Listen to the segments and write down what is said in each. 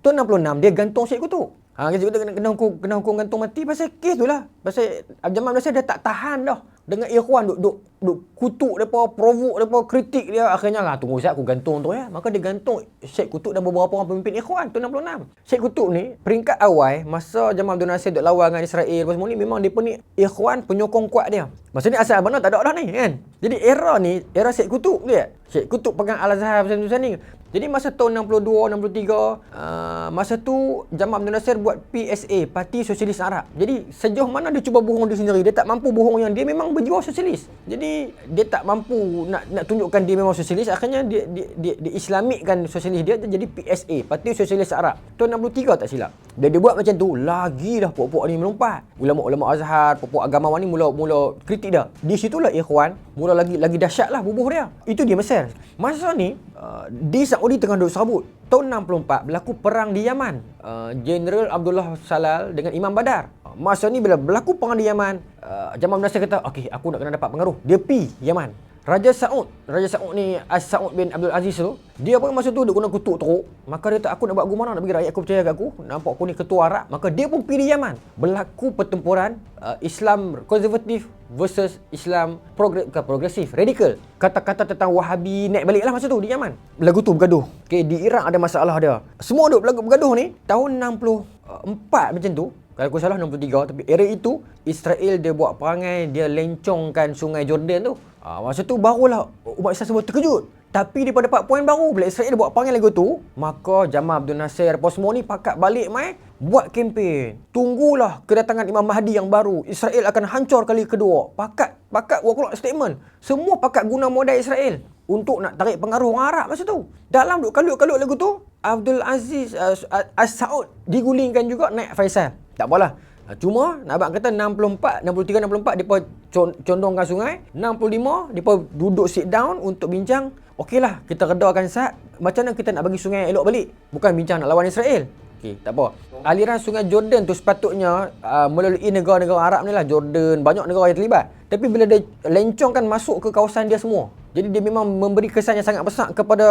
Tahun 66 dia gantung Syed Kutub. Ha, kita kena, kena, hukum, kena hukum gantung mati pasal kes tu lah. Pasal Jamal Malaysia dah tak tahan dah. Dengan Ikhwan duk, duk, duk kutuk mereka, provok mereka, kritik dia. Akhirnya lah, tunggu saya aku gantung tu ya. Maka dia gantung Syed Kutub dan beberapa orang pemimpin Ikhwan tahun 66. Syed Kutub ni, peringkat awal, masa Jamal Abdul Nasir duk lawan dengan Israel, semua ni memang dia ni Ikhwan penyokong kuat dia. Masa ni asal benar tak ada dah ni kan. Jadi era ni, era Syed Kutub dia. Syed Kutub pegang Al-Azhar pasal ni. Jadi masa tahun 62, 63, uh, masa tu Jamal Abdul Nasir buat PSA, Parti Sosialis Arab. Jadi sejauh mana dia cuba bohong dia sendiri, dia tak mampu bohong yang dia memang berjiwa sosialis. Jadi dia tak mampu nak nak tunjukkan dia memang sosialis, akhirnya dia dia dia, dia islamikkan sosialis dia jadi PSA, Parti Sosialis Arab. Tahun 63 tak silap. Dia dia buat macam tu, lagi dah puak-puak ni melompat. Ulama-ulama Azhar, puak-puak agamawan ni mula mula kritik dah. Di situlah ikhwan mula lagi lagi dahsyatlah bubuh dia. Itu dia Mesir. Masa ni uh, di Saudi tengah duduk serabut. Tahun 64 berlaku perang di Yaman. Uh, General Abdullah Salal dengan Imam Badar. Uh, masa ni bila berlaku perang di Yaman, uh, Jamal Nasir kata, "Okey, aku nak kena dapat pengaruh." Dia pi Yaman. Raja Saud, Raja Saud ni As Saud bin Abdul Aziz tu, dia pun masa tu dia guna kutuk teruk. Maka dia tak aku nak buat gumana nak bagi rakyat aku percaya kat aku. Nampak aku ni ketua Arab. Maka dia pun pilih Yaman. Berlaku pertempuran uh, Islam konservatif versus Islam progr- progresif, radikal. Kata-kata tentang Wahabi naik balik lah masa tu di Yaman. Lagu tu bergaduh. Okay, di Iraq ada masalah dia. Semua duk berlagu bergaduh ni tahun 64 macam tu. Kalau aku salah 63 tapi era itu Israel dia buat perangai dia lencongkan sungai Jordan tu. Ah, masa tu barulah umat Islam semua terkejut. Tapi dia dapat poin baru bila Israel buat perangai lagu tu, maka Jamal Abdul Nasir apa semua ni pakat balik mai buat kempen. Tunggulah kedatangan Imam Mahdi yang baru. Israel akan hancur kali kedua. Pakat pakat buat keluar statement. Semua pakat guna modal Israel untuk nak tarik pengaruh orang Arab masa tu. Dalam duk kalut-kalut lagu tu, Abdul Aziz uh, As-Saud digulingkan juga naik Faisal. Tak apalah. Ha, cuma nak abang kata 64, 63, 64 depa condongkan sungai. 65 depa duduk sit down untuk bincang. Okeylah, kita redakan sat. Macam mana kita nak bagi sungai elok balik? Bukan bincang nak lawan Israel. Okey, tak apa. Aliran sungai Jordan tu sepatutnya uh, melalui negara-negara Arab ni lah. Jordan, banyak negara yang terlibat. Tapi bila dia lencongkan masuk ke kawasan dia semua. Jadi dia memang memberi kesan yang sangat besar kepada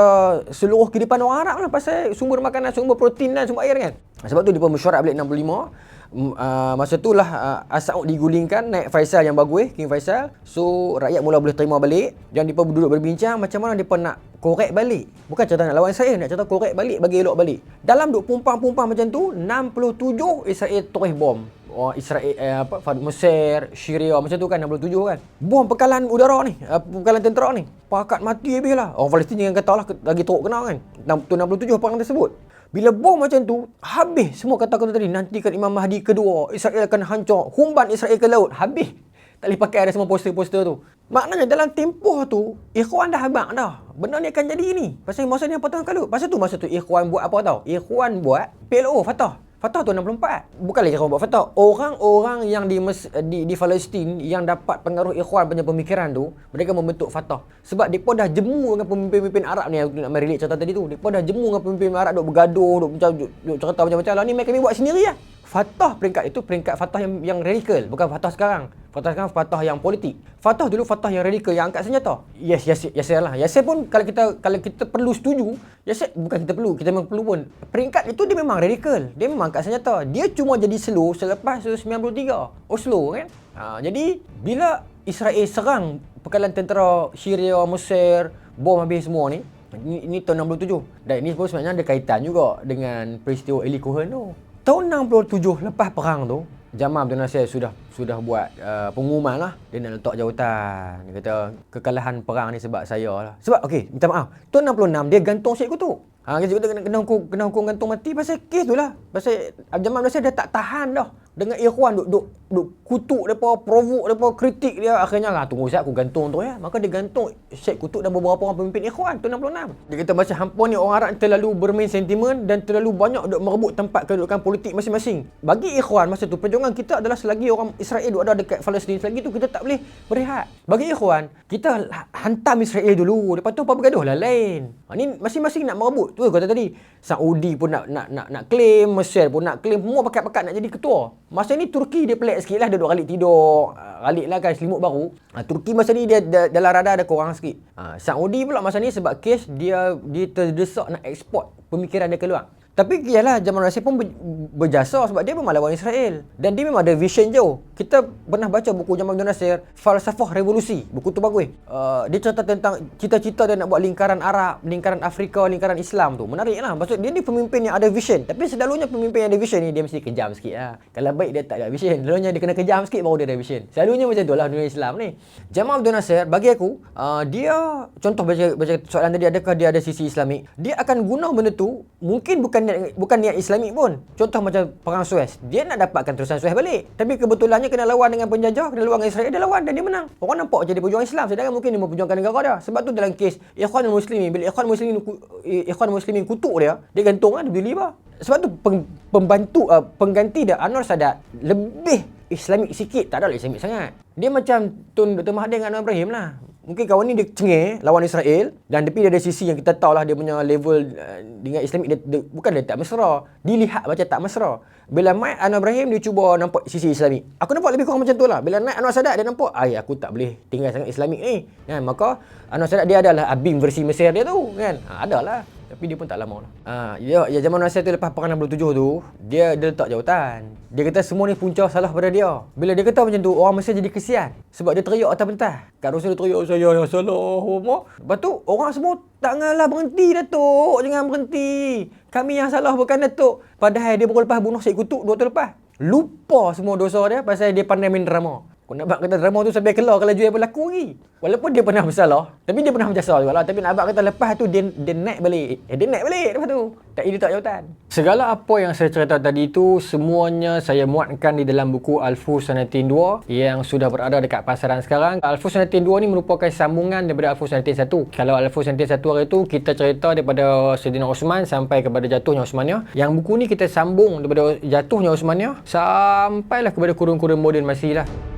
seluruh kehidupan orang Arab lah. Pasal sumber makanan, sumber protein dan sumber air kan. Sebab tu pun mesyuarat balik 65 uh, masa itulah uh, As'ud digulingkan naik Faisal yang bagus King Faisal so rakyat mula boleh terima balik dan mereka duduk berbincang macam mana mereka nak korek balik bukan cerita nak lawan Israel nak cerita korek balik bagi elok balik dalam duk pumpang-pumpang macam tu 67 Israel terus bom Oh, Israel eh, apa Mesir, Syria macam tu kan 67 kan. Bom pekalan udara ni, uh, pekalan tentera ni. Pakat mati habis lah. Orang Palestin yang kata lah lagi teruk kena kan. 67 perang tersebut. Bila bom macam tu, habis semua kata-kata tadi. Nantikan Imam Mahdi kedua, Israel akan hancur. Humban Israel ke laut. Habis. Tak boleh pakai ada semua poster-poster tu. Maknanya dalam tempoh tu, Ikhwan dah habang dah. Benda ni akan jadi ni. Pasal masa ni apa tahu kalau. Pasal tu masa tu Ikhwan buat apa tahu? Ikhwan buat PLO, Fatah. Fatah tu 64. Bukan lagi orang buat Fatah. Orang-orang yang di, Mes, di di Palestin yang dapat pengaruh Ikhwan punya pemikiran tu, mereka membentuk Fatah. Sebab depa dah jemu dengan pemimpin-pemimpin Arab ni aku nak relate cerita tadi tu. Depa dah jemu dengan pemimpin Arab duk bergaduh, duk macam duk, duk cerita macam-macam lah ni mereka buat sendiri lah. Fatah peringkat itu peringkat Fatah yang yang radikal, bukan Fatah sekarang. Fatah sekarang Fatah yang politik. Fatah dulu Fatah yang radikal yang angkat senjata. Yes, yes, yes lah. Yasir pun kalau kita kalau kita perlu setuju, Yasir bukan kita perlu, kita memang perlu pun. Peringkat itu dia memang radikal. Dia memang angkat senjata. Dia cuma jadi slow selepas 93. Oslo kan. Ha, jadi bila Israel serang pekalan tentera Syria, Mesir, bom habis semua ni, ini, ini tahun 67. Dan ini pun sebenarnya ada kaitan juga dengan peristiwa Eli Cohen tu tahun 67 lepas perang tu Jamal Abdul Nasir sudah sudah buat uh, pengumuman lah. Dia nak letak jawatan. Dia kata kekalahan perang ni sebab saya lah. Sebab okey minta maaf. Tahun 66 dia gantung Syed Kutub ha kita kena kena hukum kena hukum gantung mati. Pasal kes tu lah. Pasal Jamal Abdul Nasir dah tak tahan dah. Dengan ikhwan duk duk duk kutuk depa provok depa kritik dia. Akhirnya lah tunggu saya aku gantung tu ya maka dia gantung Syed Kutub dan beberapa orang pemimpin ikhwan tahun 66 dia kata macam hampa ni orang Arab terlalu bermain sentimen dan terlalu banyak duk merebut tempat kedudukan politik masing-masing. Bagi ikhwan masa tu perjuangan kita adalah selagi orang Israel duk ada dekat Palestin selagi tu kita tak boleh berehat. Bagi ikhwan kita hantam Israel dulu. Lepas tu apa bergaduh? Lah lain. Ha, ni masing-masing nak merebut. Tu kata tadi Saudi pun nak nak nak nak claim Mesir pun nak claim semua pakat-pakat nak jadi ketua Masa ni Turki dia pelik sikit lah. Dia duduk kalik tidur. Kalik lah kan selimut baru. Ha, Turki masa ni dia, dia dalam radar ada kurang sikit. Ha, Saudi pula masa ni sebab kes dia dia terdesak nak ekspor pemikiran dia keluar. Tapi iyalah Jamal Nasir pun berjasa sebab dia memang lawan Israel. Dan dia memang ada vision jauh. Kita pernah baca buku Jamal Abdul Nasir, Falsafah Revolusi. Buku tu bagus. Uh, dia cerita tentang cita-cita dia nak buat lingkaran Arab, lingkaran Afrika, lingkaran Islam tu. Menarik lah. Maksud dia ni pemimpin yang ada vision. Tapi selalunya pemimpin yang ada vision ni dia mesti kejam sikit lah. Kalau baik dia tak ada vision. Selalunya dia kena kejam sikit baru dia ada vision. Selalunya macam tu lah dunia Islam ni. Jamal Abdul Nasir bagi aku, uh, dia contoh baca, baca soalan tadi adakah dia ada sisi Islamik? Dia akan guna benda tu mungkin bukan niat, bukan niat Islamik pun. Contoh macam perang Suez. Dia nak dapatkan terusan Suez balik. Tapi kebetulannya kena lawan dengan penjajah, kena lawan dengan Israel, dia lawan dan dia menang. Orang nampak jadi pejuang Islam sedangkan mungkin dia memperjuangkan negara dia. Sebab tu dalam kes Ikhwan Muslimin, bila Ikhwan Muslimin Ikhwan Muslimin kutuk dia, dia gantung kan, dia beli apa? Sebab tu pembantu uh, pengganti dia Anwar Sadat lebih Islamik sikit, tak ada Islamik sangat. Dia macam Tun Dr. Mahathir dengan Anwar Ibrahim lah. Mungkin kawan ni dia cengih lawan Israel dan tapi dia ada sisi yang kita tahu lah dia punya level uh, dengan Islamik dia, dia, bukan dia tak mesra. Dilihat macam tak mesra. Bila Mike Anwar Ibrahim dia cuba nampak sisi Islamik. Aku nampak lebih kurang macam tu lah. Bila naik Anwar Sadat dia nampak, ay aku tak boleh tinggal sangat Islamik ni. Kan? Maka Anwar Sadat dia adalah abing versi Mesir dia tu. Kan? Ha, adalah. Tapi dia pun tak lama lah. Ha, ya, ya zaman Nasir tu lepas perang 67 tu, dia, dia letak jawatan. Dia kata semua ni punca salah pada dia. Bila dia kata macam tu, orang mesti jadi kesian. Sebab dia teriak atas pentas. Kak Rosul teriak, saya yang salah. Lepas tu, orang semua tak ngalah berhenti Datuk. Jangan berhenti. Kami yang salah bukan Datuk. Padahal dia baru lepas bunuh Syed Kutuk dua tahun lepas. Lupa semua dosa dia pasal dia pandai main drama. Kau nak buat kata drama tu sampai keluar kalau jual berlaku lagi. Walaupun dia pernah bersalah, tapi dia pernah berjasa juga lah. Tapi nak buat kata lepas tu dia, dia naik balik. Eh, dia naik balik lepas tu. Tak ini tak jawatan. Segala apa yang saya cerita tadi tu, semuanya saya muatkan di dalam buku Alfu Sanatin 2 yang sudah berada dekat pasaran sekarang. Alfu Sanatin 2 ni merupakan sambungan daripada Alfu Sanatin 1. Kalau Alfu Sanatin 1 hari tu, kita cerita daripada Sayyidina Osman sampai kepada jatuhnya Osmaniyah. Yang buku ni kita sambung daripada jatuhnya Osmaniyah sampailah kepada kurun-kurun moden masih lah.